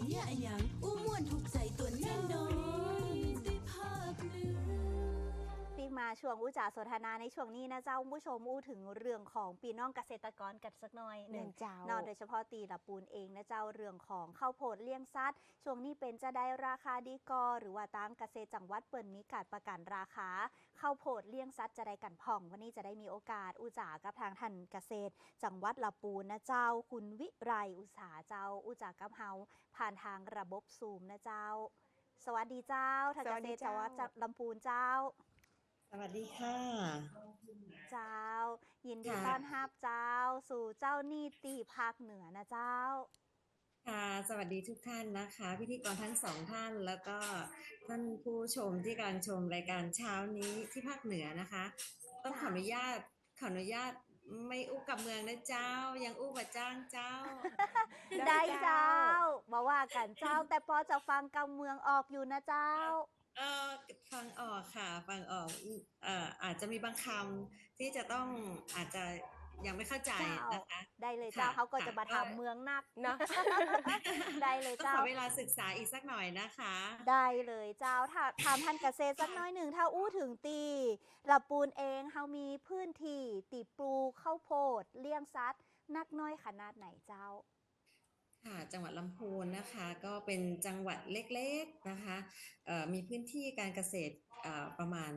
เหี้ยอะหยังอู้ม่วนถูกใจตัวแน่นอน มาช่วงอุจาสนทนาในช่วงนี้นะเจ้าคุณผู้ชมอู้ถึงเรื่องของปีน้องเกษตรกรกันสักหน่อยหนึ่งเจ้านอนโดยเฉพาะตีละปูนเองนะเจ้าเรื่องของข้าวโพดเลี้ยงซัดช่วงนี้เป็นจะได้ราคาดีกอ หรือว่าตามเกษตรจังหวัดเปิ่นมีการประกันราคาข้าวโพดเลี้ยงซัดจะได้กันพ่อง วันนี้จะได้มีโอกาสอุจากับทางท่านเกษตร จังหวัดละปูนนะเจ้า คุณวิไรอุตสาหเจ้า อุจากับเฮาผ่านทางระบบซูมนะเจ้า สวัสดีเจ้าท่านสเกวัสษดีตรจังหวัดเจ้าลำพูนเจ้า สวัสดีค่ะ เจ้า ยินดีค่ะ ต้อนรับเจ้า สู่เจ้านี่ตีภาคเหนือนะเจ้า ค่ะ สวัสดีทุกท่านนะคะ พิธีกรทั้งสองท่าน แล้วก็ท่านผู้ชมที่กำลังชมรายการเช้านี้ที่ภาคเหนือนะคะ ต้องขออนุญาตขออนุญาตไม่อู้กับเมืองนะเจ้า ยังอู้กับจ้างเจ้า ได้เจ้ามาว่ากันเจ้า แต่พอจะฟังกำเมืองออกอยู่นะเจ้า เออฟังออกค่ะ ฟังออกเอ่ออาจจะมีบางคำที่จะต้องอาจจะยังไม่เข้าใจนะคะ ได้เลยเจ้าค่ะเขาก็จะมาค่ะทำเมืองนักเนาะได้เลยต้องเจ้าขอเวลาศึกษาอีกสักหน่อยนะคะ ได้เลยเจ้าถ้าถามท่านเกษตรสักน้อยหนึ่งถ้าอู้ถึงตีละปูนเองเฮามีพื้นที่ตีปลูกข้าวโพด เลี้ยงซัดนักน้อยขนาดไหนเจ้า ค่ะจังหวัดลำพูนนะคะก็เป็นจังหวัดเล็กๆนะคะมีพื้นที่การเกษตรประมาณ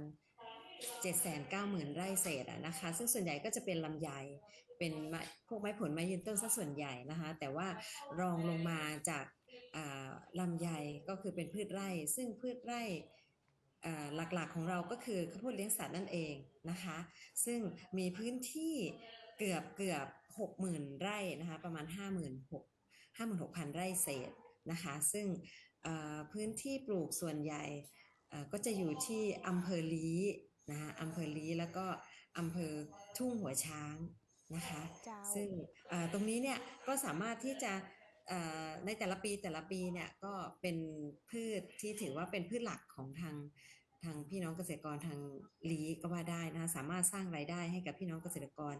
790,000 ไร่เศษนะคะ ซึ่งส่วนใหญ่ก็จะเป็นลำไยเป็นพวกไม้ผลไม้ยืนต้นซะส่วนใหญ่นะคะ แต่ว่ารองลงมาจากลำไยก็คือเป็นพืชไร่ ซึ่งพืชไร่หลักๆของเราก็คือข้าวโพดเลี้ยงสัตว์นั่นเองนะคะ ซึ่งมีพื้นที่เกือบเกือบ60,000 ไร่นะคะ ประมาณ 56,000 56,000 ไร่เศษนะคะ ซึ่งเอ่อพื้นที่ปลูกส่วนใหญ่เอ่อก็จะอยู่ที่อำเภอลีนะคะอำเภอลีแล้วก็อำเภอทุ่งหัวช้างนะคะเจ้าซึ่งเอ่อตรงนี้เนี่ยก็สามารถที่จะเอ่อในแต่ละปีแต่ละปีเนี่ยก็เป็นพืชที่ถือว่าเป็นพืชหลักของทางทางพี่น้องเกษตรกรทางลีก็ว่าได้นะคะสามารถสร้างรายได้ให้กับพี่น้องเกษตรกร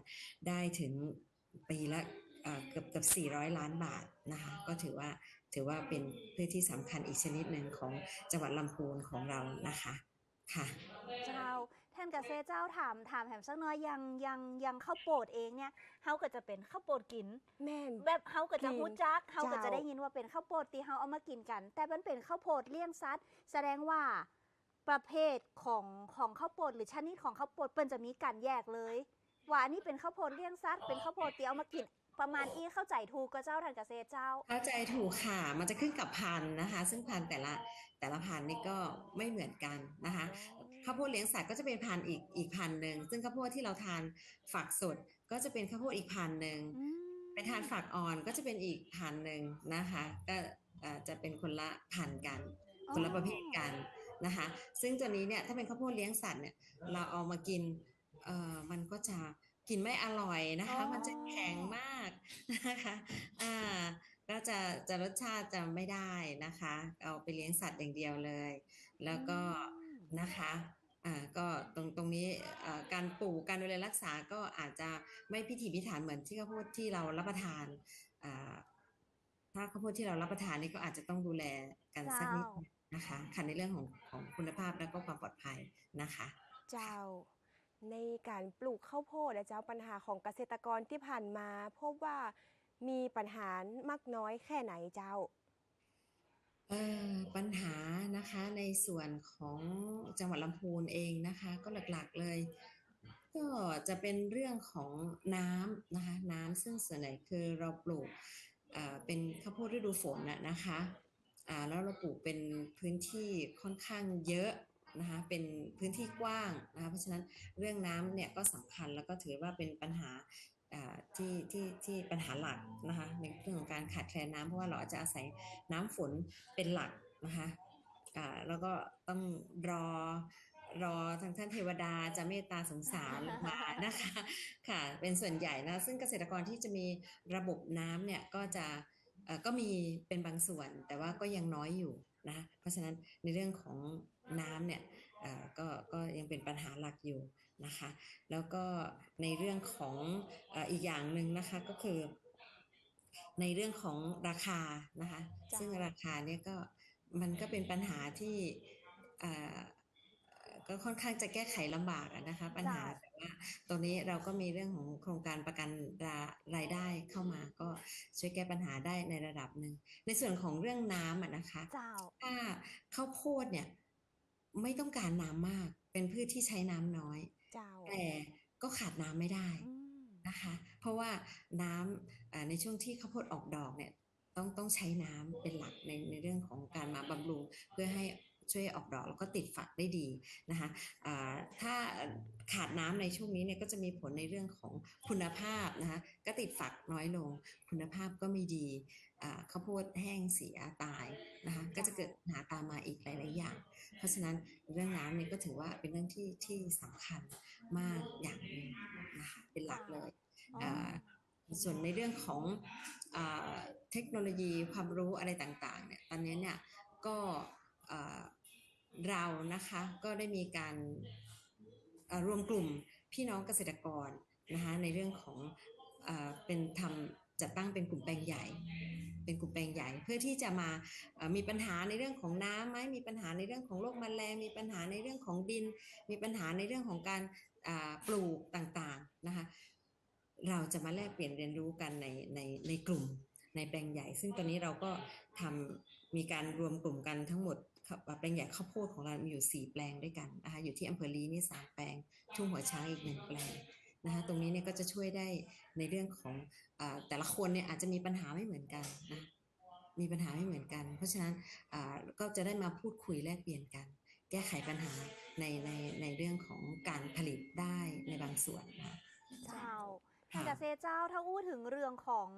ได้ถึงปีละ เอ่อเกือบเกือบ400 ล้านบาทนะคะก็ถือว่าถือว่าเป็นพืชที่สำคัญอีกชนิดหนึ่งของจังหวัดลำพูนของเรานะคะค่ะเจ้าท่านเกษตรเจ้าถามถามแถมสักน้อยยังยังยังข้าวโพดเองเนี่ยเฮาก็จะเป็นข้าวโพดกิน แม่นแบบเฮาก็จะกินฮู้จักเฮาก็เจ้าจะได้ยินว่าเป็นข้าวโพดที่เฮาเอามากินกัน แต่มันเป็นข้าวโพดเลี้ยงซัดแสดงว่าประเภทของของข้าวโพดหรือชนิดของข้าวโพดเปิ้นจะมีการแยกเลยว่าอันนี้เป็นข้าวโพดเลี้ยงซัดเป็นข้าวโพดที่เอามากิน ประมาณอี้เข้าใจถูกก็เจ้าท่านเกษตรเจ้า เข้าใจถูกค่ะ มันจะขึ้นกับพันธุ์นะคะ ซึ่งพันธุ์แต่ละแต่ละพันธุ์นี่ก็ไม่เหมือนกันนะคะข้าวโพดเลี้ยงสัตว์ก็จะเป็นพันธุ์อีกอีกพันธุ์หนึ่งซึ่งข้าวโพดที่เราทานฝักสดก็จะเป็นข้าวโพดอีกพันธุ์หนึ่งอืมเป็นทานฝักอ่อนก็จะเป็นอีกพันธุ์หนึ่งนะคะ ก็เอ่อจะเป็นคนละพันธุ์กัน คนละประเภทกันนะคะ ซึ่งตัวนี้เนี่ยถ้าเป็นข้าวโพดเลี้ยงสัตว์เนี่ยเราเอามากินเอ่อมันก็จะ กินไม่อร่อยนะคะอ๋อมันจะแข็งมากนะคะ อ่า ก็จะจะรสชาติจะไม่ได้นะคะ เอาไปเลี้ยงสัตว์อย่างเดียวเลย แล้วก็นะคะอ่าก็ตรงตรงนี้เอ่อการปลูกการดูแลรักษาก็อาจจะไม่พิถีพิถันเหมือนที่ข้าวโพดที่เรารับประทานอ่าถ้าข้าวโพดที่เรารับประทานนี่ก็อาจจะต้องดูแลกันสักนิดเจ้านะคะค่ะในเรื่องของของคุณภาพและก็ความปลอดภัยนะคะ เจ้า ในการปลูกข้าวโพดนะเจ้าปัญหาของเกษตรกรที่ผ่านมาพบว่ามีปัญหามากน้อยแค่ไหนเจ้าปัญหานะคะในส่วนของจังหวัดลำพูนเองนะคะ ก็หลักๆเลย ก็จะเป็นเรื่องของน้ำนะคะ น้ำซึ่งส่วนใหญ่คือเราปลูกเป็นข้าวโพดฤดูฝนน่ะนะคะแล้วเราปลูกเป็นพื้นที่ค่อนข้างเยอะ นะคะเป็นพื้นที่กว้างนะคะเพราะฉะนั้นเรื่องน้ำเนี่ยก็สำคัญแล้วก็ถือว่าเป็นปัญหาอ่าที่ที่ที่ปัญหาหลักนะคะในเรื่องของการขาดแคลนน้ำเพราะว่าเราอาจจะอาศัยน้ำฝนเป็นหลักนะคะอ่าแล้วก็ต้องรอรอทางท่านเทวดาจะเมตตาสงสารลงมานะคะค่ะเป็นส่วนใหญ่นะซึ่งเกษตรกรที่จะมีระบบน้ำเนี่ยก็จะเอ่อก็มีเป็นบางส่วน แต่ว่าก็ยังน้อยอยู่ นะเพราะฉะนั้นในเรื่องของน้ำเนี่ยเอ่อก็ก็ยังเป็นปัญหาหลักอยู่นะคะ แล้วก็ในเรื่องของเอ่ออีกอย่างหนึ่งนะคะก็คือ ในเรื่องของราคานะคะจ้ะซึ่งราคาเนี่ยก็มันก็เป็นปัญหาที่อ่าก็ค่อนข้างจะแก้ไขลำบากอะนะคะ ปัญหาจ้ะแต่ ว่าตรงนี้เราก็มีเรื่องของโครงการประกันรารายได้เข้ามา ก็ช่วยแก้ปัญหาได้ในระดับหนึ่ง ในส่วนของเรื่องน้ำอะนะคะเจ้าถ้าข้าวโพดเนี่ยไม่ต้องการน้ำมาก เป็นพืชที่ใช้น้ำน้อยเจ้าแต่ก็ขาดน้ำไม่ได้อืมนะคะ เพราะว่าน้ำอ่าในช่วงที่ข้าวโพดออกดอกเนี่ยต้องต้องใช้น้ำเป็นหลักในในเรื่องของการมาบำรุงเพื่อให้ ช่วยออกดอกแล้วก็ติดฝักได้ดีนะคะอ่าถ้าขาดน้ำในช่วงนี้เนี่ยก็จะมีผลในเรื่องของคุณภาพนะคะก็ติดฝักน้อยลง คุณภาพก็ไม่ดีอ่าข้าวโพดแห้งเสียตายนะคะก็จะเกิดปัญหาตามมาอีกหลาย ๆ อย่าง เพราะฉะนั้นเรื่องน้ำเนี่ยก็ถือว่าเป็นเรื่องที่ที่สำคัญมากอย่างหนึ่งนะคะเป็นหลักเลยอ๋ออ่าส่วนในเรื่องของอาเทคโนโลยีความรู้อะไรต่าง ๆ เนี่ยตอนนี้เนี่ยก็อ่า เรานะคะก็ได้มีการรวมกลุ่มพี่น้องเกษตรกรนะคะในเรื่องของอเป็นทำจัดตั้งเป็นกลุ่มแปลงใหญ่ เป็นกลุ่มแปลงใหญ่ เพื่อที่จะมามีปัญหาในเรื่องของน้ำไหมมีปัญหาในเรื่องของโรคแมลงมีปัญหาในเรื่องของดิน มีปัญหาในเรื่องของการาปลูกต่างๆนะคะเราจะมาแลกเปลี่ยนเรียนรู้กันในในในกลุ่มในแปลงใหญ่ ซึ่งตอนนี้เราก็ทำมีการรวมกลุ่มกันทั้งหมด แปลงใหญ่ข้าวโพดของเรามีอยู่ 4 แปลงด้วยกันนะคะอยู่ที่อำเภอลีนี่สามแปลง ทุ่งหัวช้างอีกหนึ่งแปลงนะคะตรงนี้เนี่ยก็จะช่วยได้ในเรื่องของอาแต่ละคนเนี่ยอาจจะมีปัญหาไม่เหมือนกันนะมีปัญหาไม่เหมือนกัน เพราะฉะนั้นอ่าก็จะได้มาพูดคุยแลกเปลี่ยนกัน แก้ไขปัญหาในในในเรื่องของการผลิตได้ในบางส่วนนะคะเจ้าค่ะท่านเกษตรเจ้าถ้าอู้ถึงเรื่องของ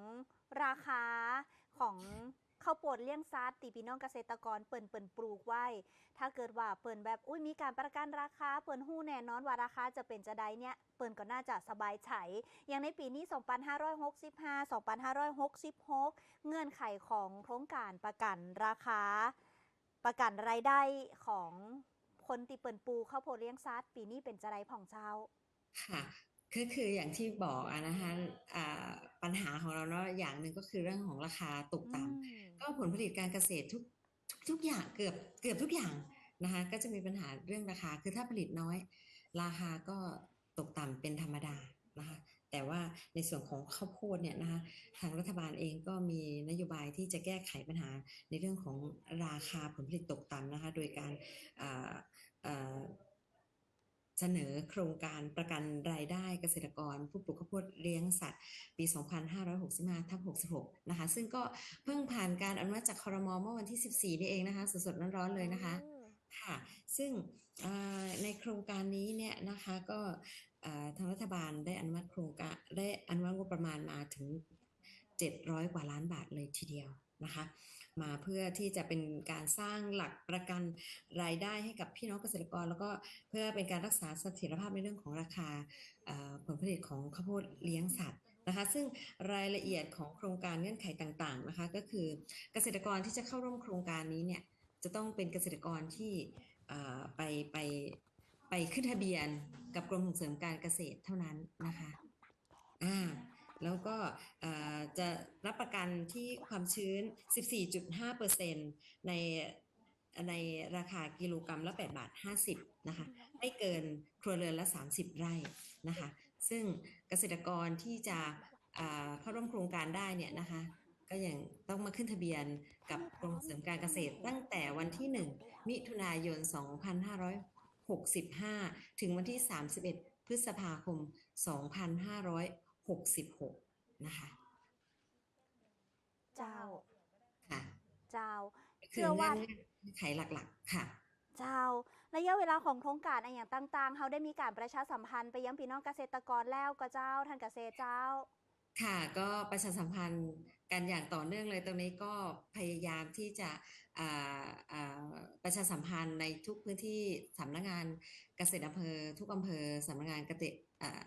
ราคาของ ข้าวโพดเลี้ยงซัดตีพี่น้องเกษตรกรเปิ่นเปิ่นปลูกไว้ ถ้าเกิดว่าเปิ่นแบบอุ้ยมีการประกันราคา เปิ่นหู้แน่นอนว่าราคาจะเป็นจะใดเนี่ยเปิ่นก็น่าจะสบายใจอย่างในปีนี้ 2565 2566 เงื่อนไขของโครงการประกันราคา ประกันรายได้ของคนตีเปิ่นปลูกข้าวโพดเลี้ยงซัดปีนี้เป็นจะใดผ่องเจ้าค่ะคือคืออย่างที่บอกอะนะคะอ่าปัญหาของเราเนาะอย่างหนึ่งก็คือเรื่องของราคาตกต่ำอืม ก็ผลผลิตการเกษตรทุกทุกทุกอย่างเกือบเกือบทุกอย่างนะคะก็จะมีปัญหาเรื่องราคาคือถ้าผลิตน้อย ราคาก็ตกต่ำเป็นธรรมดานะคะแต่ว่าในส่วนของข้าวโพดเนี่ยนะคะทางรัฐบาลเองก็มีนโยบายที่จะแก้ไขปัญหาในเรื่องของราคาผลผลิตตกต่ำนะคะโดยการอ่าอ่า เสนอโครงการประกันรายได้เกษตรกร ผู้ปลูกข้าวโพดเลี้ยงสัตว์ ปี 2565ทับ66 นะคะ ซึ่งก็เพิ่งผ่านการอนุมัติจากคอรมอเมื่อวันที่ 14 นี่เองนะคะ สดๆร้อนๆเลยนะคะค่ะ ซึ่งในโครงการนี้เนี่ยนะคะก็ทางรัฐบาลได้อนุมัติโครงการได้อนุมัติงบประมาณมาถึง 700 กว่าล้านบาทเลยทีเดียวนะคะ มาเพื่อที่จะเป็นการสร้างหลักประกันรายได้ให้กับพี่น้องเกษตรกร แล้วก็เพื่อเป็นการรักษาเสถียรภาพในเรื่องของราคาผลผลิตของข้าวโพดเลี้ยงสัตว์นะคะซึ่งรายละเอียดของโครงการเงื่อนไขต่างๆนะคะก็คือเกษตรกรที่จะเข้าร่วมโครงการนี้เนี่ยจะต้องเป็นเกษตรกรที่ไปไปไปขึ้นทะเบียนกับกรมส่งเสริมการเกษตรเท่านั้นนะคะอ่า แล้วก็จะรับประกันที่ความชื้น 14.5%ในในราคากิโลกรรัมละ 8 บาท 50 นะคะ ไม่เกินครัวเรือนละ 30 ไร่นะคะ ซึ่งเกษตรกรที่จะเข้าร่วมโครงการได้เนี่ยนะคะ ก็ยังต้องมาขึ้นทะเบียนกับกรมส่งเสริมการเกษตรตั้งแต่วันที่ 1 มิถุนายน 2565 ถึงวันที่ 31 พฤษภาคม 2566 นะคะ เจ้า ค่ะ เจ้าคืเชื่ออว่าเงื่อนไขหลักๆ ค่ะ เจ้า ระยะเวลาของโครงการอะไรอย่างต่างๆ เขาได้มีการประชาสัมพันธ์ไปยังพี่น้องเกษตรกรแล้วก็เจ้าท่านเกษตรเจ้า ค่ะ ก็ประชาสัมพันธ์กันอย่างต่อเนื่องเลยตรงนี้ก็พยายามที่จะอ่าอ่าประชาสัมพันธ์ในทุกพื้นที่สำนักงานเกษตรอำเภอ ทุกอำเภอสำนักงานเกษตรอ่า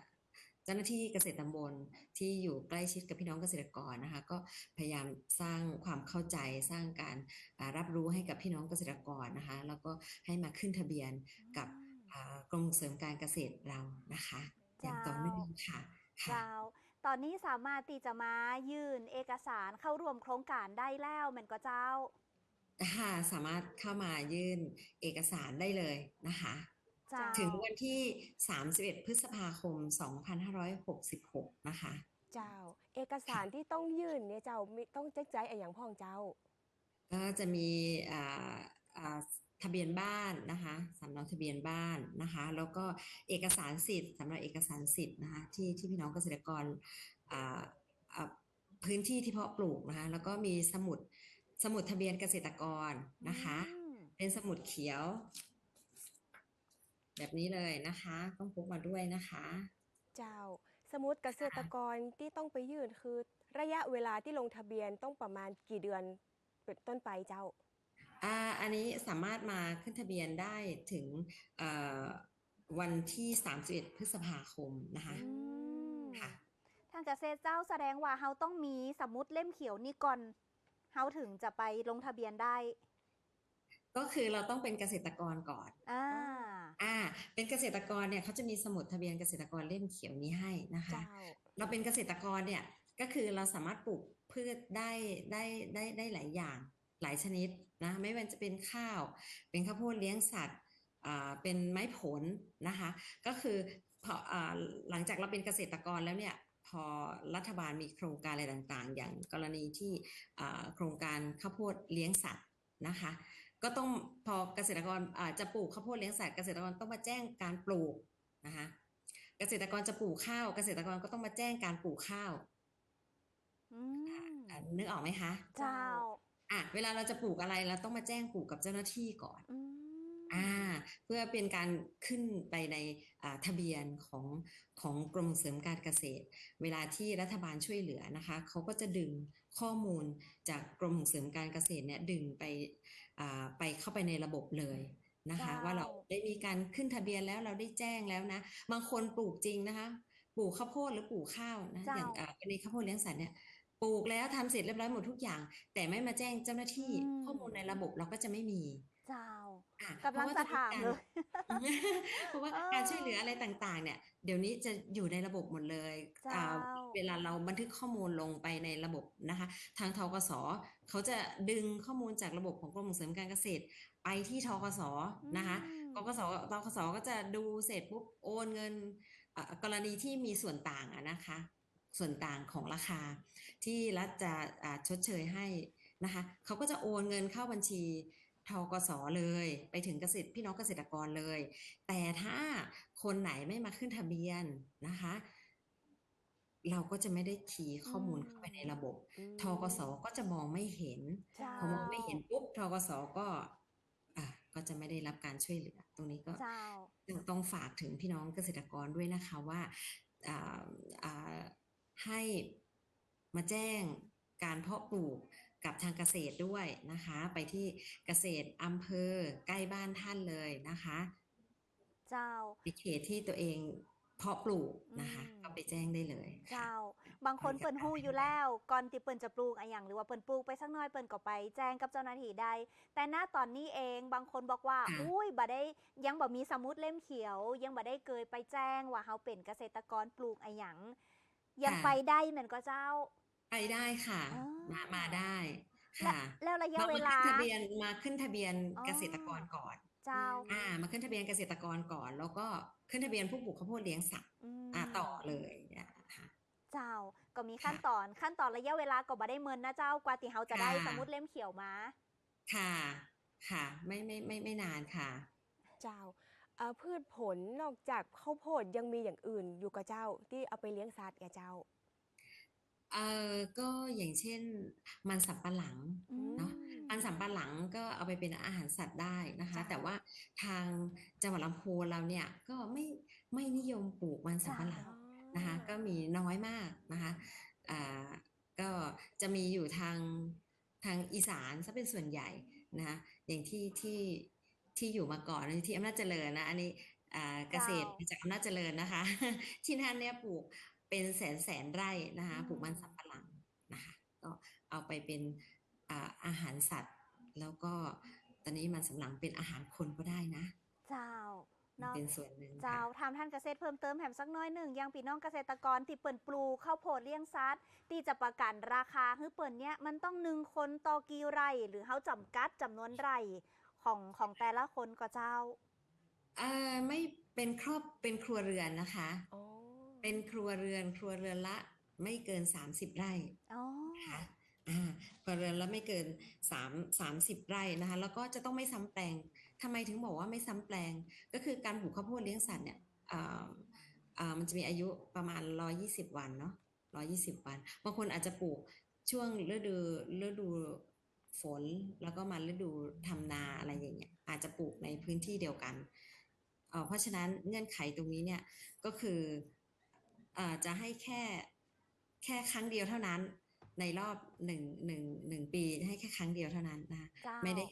เจ้าหน้าที่เกษตรตำบลที่อยู่ใกล้ชิดกับพี่น้องเกษตรกรนะคะ ก็พยายามสร้างความเข้าใจสร้างการอ่ารับรู้ให้กับพี่น้องเกษตรกรนะคะ แล้วก็ให้มาขึ้นทะเบียนกับอ่ากรมส่งเสริมการเกษตรเรานะคะ อย่างต่อเนื่องค่ะค่ะเจ้าตอนนี้สามารถที่จะมายื่นเอกสารเข้าร่วมโครงการได้แล้วแม่นก็เจ้าค่ะสามารถเข้ามายื่นเอกสารได้เลยนะคะเจ้า ถึงวันที่ 31 พฤษภาคม 2566 นะคะ เจ้า เอกสารที่ต้องยื่นเนี่ยเจ้ามีต้องแจ้งใจอะไรอย่างพ่องเจ้า ก็จะมีอ่าอ่าทะเบียนบ้านนะคะสำเนาทะเบียนบ้านนะคะ แล้วก็เอกสารสิทธิ์สำหรับเอกสารสิทธิ์นะคะที่ที่พี่น้องเกษตรกรอ่าอ่าพื้นที่ที่เพาะปลูกนะคะแล้วก็มีสมุดสมุดทะเบียนเกษตรกรนะคะอืมเป็นสมุดเขียว แบบนี้เลยนะคะ ต้องพกมาด้วยนะคะ เจ้า สมมติเกษตรกรที่ต้องไปยื่นคือ ระยะเวลาที่ลงทะเบียนต้องประมาณกี่เดือนเป็นต้นไปเจ้าอ่าอันนี้สามารถมาขึ้นทะเบียนได้ถึงเอ่อวันที่ 31 พฤษภาคมนะคะอืมค่ะทางเกษตรเจ้าแสดงว่าเฮาต้องมีสมุดเล่มเขียวนี่ก่อนเฮาถึงจะไปลงทะเบียนได้ ก็คือเราต้องเป็นเกษตรกรก่อนอ่า อ่า เป็นเกษตรกรเนี่ยเขาจะมีสมุดทะเบียนเกษตรกรเล่มเขียวนี้ให้นะคะเจ้าเราเป็นเกษตรกรเนี่ยก็คือเราสามารถปลูกพืชได้ได้ได้ได้หลายอย่างหลายชนิดนะไม่ว่าจะเป็นข้าว เป็นข้าวโพดเลี้ยงสัตว์อ่าเป็นไม้ผลนะคะ ก็คือพออ่าหลังจากเราเป็นเกษตรกรแล้วเนี่ยพอรัฐบาลมีโครงการอะไรต่างๆ อย่างกรณีที่อ่าโครงการข้าวโพดเลี้ยงสัตว์นะคะ ก็ต้องพอเกษตรกรอ่าจะปลูกข้าวโพดเลี้ยงสัตว์เกษตรกรต้องมาแจ้งการปลูกนะคะเกษตรกรจะปลูกข้าว เกษตรกรก็ต้องมาแจ้งการปลูกข้าวอืมอะนึกออกไหมคะเจ้าอะเวลาเราจะปลูกอะไรเราต้องมาแจ้งปลูกกับเจ้าหน้าที่ก่อนอืมอ่า เพื่อเป็นการขึ้นไปในอ่าทะเบียนของของกรมส่งเสริมการเกษตร เวลาที่รัฐบาลช่วยเหลือนะคะเขาก็จะดึงข้อมูลจากกรมส่งเสริมการเกษตรเนี่ยดึงไปอ่า ไปเข้าไปในระบบเลยนะคะเจ้าว่าเราได้มีการขึ้นทะเบียนแล้วเราได้แจ้งแล้วนะ บางคนปลูกจริงนะคะ ปลูกข้าวโพดหรือปลูกข้าวนะอย่างอ่ากรณีข้าวโพดเลี้ยงสัตว์เนี่ยปลูกแล้วทำเสร็จเรียบร้อยหมดทุกอย่าง แต่ไม่มาแจ้งเจ้าหน้าที่อืมข้อมูลในระบบเราก็จะไม่มีเจ้า อะกำลังจะถามเลยเพราะว่าเออการช่วยเหลืออะไรต่างๆ เนี่ย เดี๋ยวนี้จะอยู่ในระบบหมดเลยเจ้าอ่าเวลาเราบันทึกข้อมูลลงไปในระบบนะคะ ทางทกสเขาจะดึงข้อมูลจากระบบของกรมส่งเสริมการเกษตร ไปที่ทกสนะคะอืมกกสทกสก็จะดูเสร็จปุ๊บโอนเงินอ่ากรณีที่มีส่วนต่างอะนะคะส่วนต่างของราคา ที่รัฐจะอ่าชดเชยให้นะคะเขาก็จะโอนเงินเข้าบัญชี ทกสเลย ไปถึงเกษตรพี่น้องเกษตรกรเลย แต่ถ้าคนไหนไม่มาขึ้นทะเบียนนะคะ เราก็จะไม่ได้คีย์ข้อมูลเข้าไปในระบบอืมทกสก็จะมองไม่เห็นเจ้าพอมองไม่เห็นปุ๊บทกสก็อะก็จะไม่ได้รับการช่วยเหลือ ตรงนี้ก็เจ้าต้องต้องฝากถึงพี่น้องเกษตรกรด้วยนะคะว่าอ่าอ่าให้มาแจ้งการเพาะปลูก กับทางเกษตรด้วยนะคะ ไปที่เกษตรอำเภอใกล้บ้านท่านเลยนะคะ เจ้าในเขตที่ตัวเองเพาะปลูกนะคะอืมก็ไปแจ้งได้เลยค่ะเจ้า บางคนเปิ่นฮู้อยู่แล้ว ก่อนที่เปิ่นจะปลูกอะอย่างหรือว่าเปิ่นปลูกไปสักหน้อยเปิ่นก็ไปแจ้งกับเจ้าหน้าที่ได้ แต่ณตอนนี้เองบางคนบอกว่าค่ะอุ้ยบ่ได้ยังบ่มีสมุดเล่มเขียว ยังบ่ได้เคยไปแจ้งว่าเฮาเป็นเกษตรกรปลูกอะหยังยังไปได้เหมือนก็เจ้า ไปได้ค่ะ อ๋อ มามาได้และค่ะแล้วระยะมาเวมาลา ขึ้นทะเบียนมาขึ้นทะเบียนอ๋อ เกษตรกรก่อน เจ้า อ่า มาขึ้นทะเบียนเกษตรกรก่อน แล้วก็ขึ้นทะเบียนผู้ปลูกข้าวโพดเลี้ยงสัตว์มอ่าต่อเลยนะคะเจ้า ก็มีขั้นตอนขั้นตอนระยะเวลาก็บ่ได้เมินนะเจ้ากว่าที่เฮาจะได้ค่ะ สมุดเล่มเขียวมา ค่ะ ค่ะ ไม่ไม่ไม่ไม่นานค่ะ เจ้าเอ่อพืชผลนอกจากข้าวโพดยังมีอย่างอื่นอยู่กับเจ้าที่เอาไปเลี้ยงสัตว์แกเจ้า เออก็อย่างเช่นมันสำปะหลังอืมเนาะมันสำปะหลังก็เอาไปเป็นอาหารสัตว์ได้นะคะจ้ะแต่ว่าทางจังหวัดลำพูนเราเนี่ยก็ไม่ไม่นิยมปลูกมันสำปะหลังอ๋อนะคะ ก็มีน้อยมากนะคะอ่าก็จะมีอยู่ทางทางอีสานซะเป็นส่วนใหญ่นะคะอย่างที่ที่ที่อยู่มาก่อนที่อำนาจเจริญนะอันนี้อ่าเกษตรเจ้ามาจากอำนาจเจริญนะคะ ที่นั่นเนี่ยปลูก เป็นแสนแสนไร่นะคะอืมปลูกมันสำปะหลังนะคะก็เอาไปเป็นอ่าอาหารสัตว์ แล้วก็ตอนนี้มันสำปะหลังเป็นอาหารคนก็ได้นะ เจ้าเนาะเป็นส่วนหนึ่งเจ้าค่ะทำท่านเกษตรเพิ่มเติมแถมสักน้อยหนึ่งยังพี่น้องเกษตรกรที่เปิ่นปลูกข้าวโพดเลี้ยงซัดที่จะประกันราคาคือเปิ่นเนี้ยมันต้องหนึ่งคนต่อกี่ไร่ หรือเขาจำกัดจำนวนไร่ของของแต่ละคนก็เจ้าเอ่อไม่เป็นครอบเป็นครัวเรือนนะคะอ๋อ เป็นครัวเรือนครัวเรือนละไม่เกิน 30 ไร่อ๋อนะคะอ่าครัวเรือนละไม่เกิน3 30 ไร่นะคะ แล้วก็จะต้องไม่ซ้ำแปลงทำไมถึงบอกว่าไม่ซ้ำแปลง ก็คือการปลูกข้าวโพดเลี้ยงสัตว์เนี่ยอ่าอ่ามันจะมีอายุประมาณ 120 วันเนาะ120 วัน บางคนอาจจะปลูกช่วงฤดูฤดูฝนแล้วก็มาฤดูทำนาอะไรอย่างเงี้ยอาจจะปลูกในพื้นที่เดียวกันเอ่อเพราะฉะนั้นเงื่อนไขตรงนี้เนี่ยก็คือเอ่อ จะให้แค่แค่ครั้งเดียวเท่านั้น ในรอบหนึ่งหนึ่งหนึ่งปีให้แค่ครั้งเดียวเท่านั้นนะคะเจ้าไม่ได้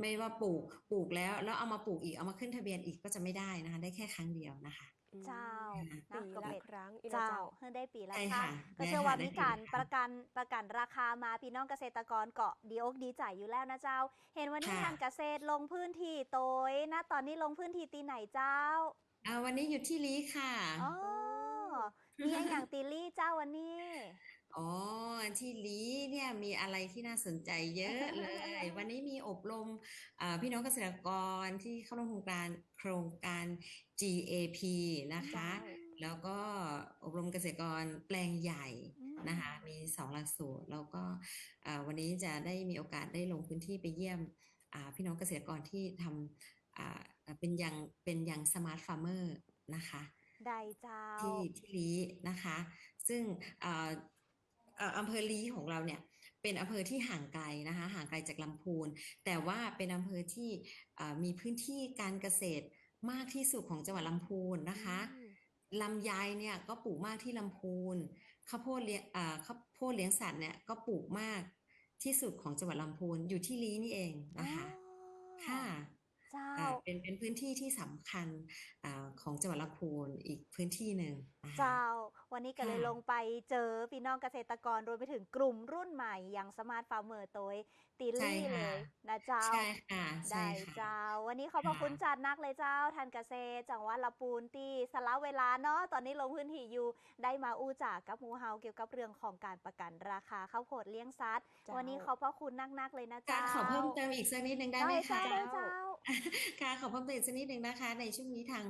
ไม่ว่าปลูกปลูกแล้วแล้วเอามาปลูกอีกเอามาขึ้นทะเบียนอีกก็จะไม่ได้นะคะ ได้แค่ครั้งเดียวนะคะอืมเจ้าปีนะก็ละเป็นครั้งอีกแล้วเจ้าเจ้าเพื่อได้ปีละใช่ครั้ค่ะงก็ได้เชื่อค่ะว่าได้มีปีการละคปรั้งระกันประกันราคามาพี่น้องเกษตรกรเกาะดีอกดีใจอยู่แล้วนะเจ้า เห็นวันนี้ค่ะทางเกษตรลงพื้นที่โตยนะตอนนี้ลงพื้นที่ตีไหนเจ้าอ่าวันนี้อยู่ที่ลีค่ะอ๋อ มีอะไรอย่างตีลี่เจ้าวันนี้อ๋อที่ลีเนี่ยมีอะไรที่น่าสนใจเยอะเลย วันนี้มีอบรมอ่าพี่น้องเกษตรกรที่เข้าร่วมโครงการโครงการ GAP นะคะ แล้วก็อบรมเกษตรกรแปลงใหญ่อืมนะคะมีสองหลักสูตร แล้วก็อ่าวันนี้จะได้มีโอกาสได้ลงพื้นที่ไปเยี่ยมอ่าพี่น้องเกษตรกรที่ทำอ่าเป็นยังเป็นยังสมาร์ทฟาร์มเมอร์นะคะ ได้เจ้า ที่ที่ลีนะคะ ซึ่งอ่าเอ่ออำเภอลีของเราเนี่ยเป็นอำเภอที่ห่างไกลนะคะห่างไกลจากลำพูน แต่ว่าเป็นอำเภอที่อ่ามีพื้นที่การเกษตรมากที่สุดของจังหวัดลำพูนนะคะอืมลำไยเนี่ยก็ปลูกมากที่ลำพูนข้าวโพดเลี้ยงอ่าข้าวโพดเลี้ยงสัตว์เนี่ยก็ปลูกมากที่สุดของจังหวัดลำพูนอยู่ที่ลีนี่เองนะคะอ๋อค่ะ เจ้าอ่าเป็นเป็นพื้นที่ที่สำคัญอ่าของจังหวัดลำพูนอีกพื้นที่หนึ่งนะคะเจ้า วันนี้ก็เลยค่ะลงไปเจอพี่น้องเกษตรกรรวมไปถึงกลุ่มรุ่นใหม่อย่างสมาร์ทฟาร์มเมอร์โดยตีใช่ลี่เลค่ะยนะเจ้าใช่ค่ะใช่ได้ค่ะเจ้า วันนี้ขอบพระค่ะคุณจัดนักเลยเจ้าทันเกษตรจังหวัดลำปูนตีสละเวลาเนาะตอนนี้ลงพื้นที่อยู่ได้มาอู้จากกับหมูเฮาเกี่ยวกับเรื่องของการประกันราคาข้าวโพดเลี้ยงซัดเจ้าวันนี้ขอบพระคุณนักๆเลยนะกาเจ้ารขอเพิ่มเติมอีกสักนิดนึงได้ไหมได้คะเจ้าได้เจ้า ค่ะขอเพิ่มเติมอีกสักนิดหนึ่งนะคะ ในช่วงนี้ทาง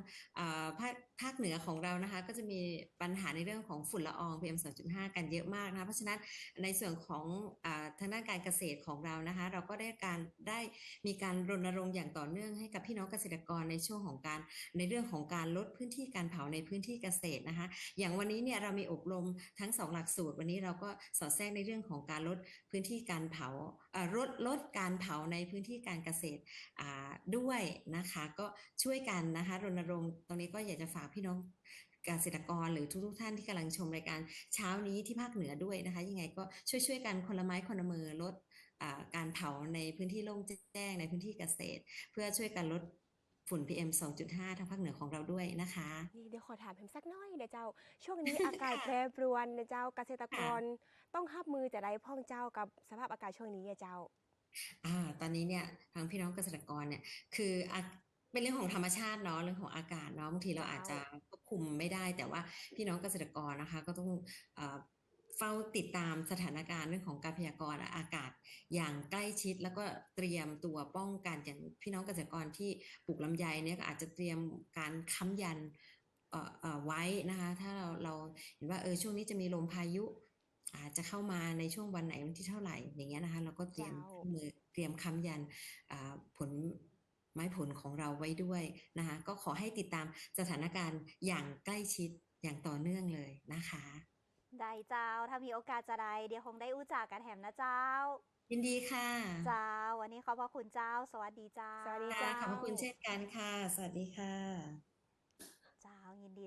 ภาคภาคเหนือของเรานะคะ ก็จะมีปัญหาในเรื่องของฝุ่นละออง PM 2.5 กันเยอะมากนะคะเพราะฉะนั้นในส่วนของอทางด้านการเกษตรของเรานะคะ เราก็ได้การได้มีการรณรงค์อย่างต่อเนื่องให้กับพี่น้องเกษตรกรในช่วงของการในเรื่องของการลดพื้นที่การเผาในพื้นที่เกษตรนะคะ อย่างวันนี้เนี่ยเรามีอบรมทั้งสองหลักสูตร วันนี้เราก็สอดแทรกในเรื่องของการลดพื้นที่การเผาลดลดการเผาในพื้นที่การเกษตรด้วยนะคะ ก็ช่วยกันนะคะรณรงค์ตรงนี้ก็อยากจะฝากพี่น้องเกษตรกรหรือทุกๆท่านที่กำลังชมรายการเช้านี้ที่ภาคเหนือด้วยนะคะ ยังไงก็ช่วยๆกันคนละไม้คนละมือลดอ่าการเผาในพื้นที่โล่งแจ้งในพื้นที่เกษตร เพื่อช่วยกันลดฝุ่น PM 2.5 ทางภาคเหนือของเราด้วยนะคะ นี่เดี๋ยวขอถามแฮมสักหน้อยเดี๋ยวเจ้า ช่วงนี้อากาศแปรปรวนนะเจ้าเกษตรกรต้องรับมือจะได้พ่องเจ้ากับสภาพอากาศช่วงนี้อะเจ้า อ่าตอนนี้เนี่ยทางพี่น้องเกษตรกรเนี่ยคืออะเป็นเรื่องของธรรมชาติเนาะเรื่องของอากาศเนาะบางทีเราอาจจะควบคุมไม่ได้ แต่ว่าพี่น้องเกษตรกรนะคะ ก็ต้องเอ่อเฝ้าติดตามสถานการณ์เรื่องของการพยากรณ์อากาศอย่างใกล้ชิด แล้วก็เตรียมตัวป้องกันอย่างพี่น้องเกษตรกรที่ปลูกลำไยเนี่ยก็อาจจะเตรียมการค้ำยันเอ่อเอ่อไว้นะคะ ถ้าเราเราเห็นว่าเออช่วงนี้จะมีลมพายุ อาจจะเข้ามาในช่วงวันไหนวันที่เท่าไหร่อย่างเงี้ยนะคะเราก็เตรียมเจ้าเครื่องมือเตรียมค้ำยันอ่าผลไม้ผลของเราไว้ด้วยนะคะก็ขอให้ติดตามสถานการณ์อย่างใกล้ชิดอย่างต่อเนื่องเลยนะคะ ได้เจ้าถ้ามีโอกาสจะได้เดี๋ยวคงได้อู้จากกันแถมนะเจ้า ยินดีค่ะ เจ้า วันนี้ขอบพระคุณเจ้า สวัสดีเจ้าสวัสดีค่ะขอบพระคุณเช่นกันค่ะ สวัสดีค่ะ เจ้ายินดี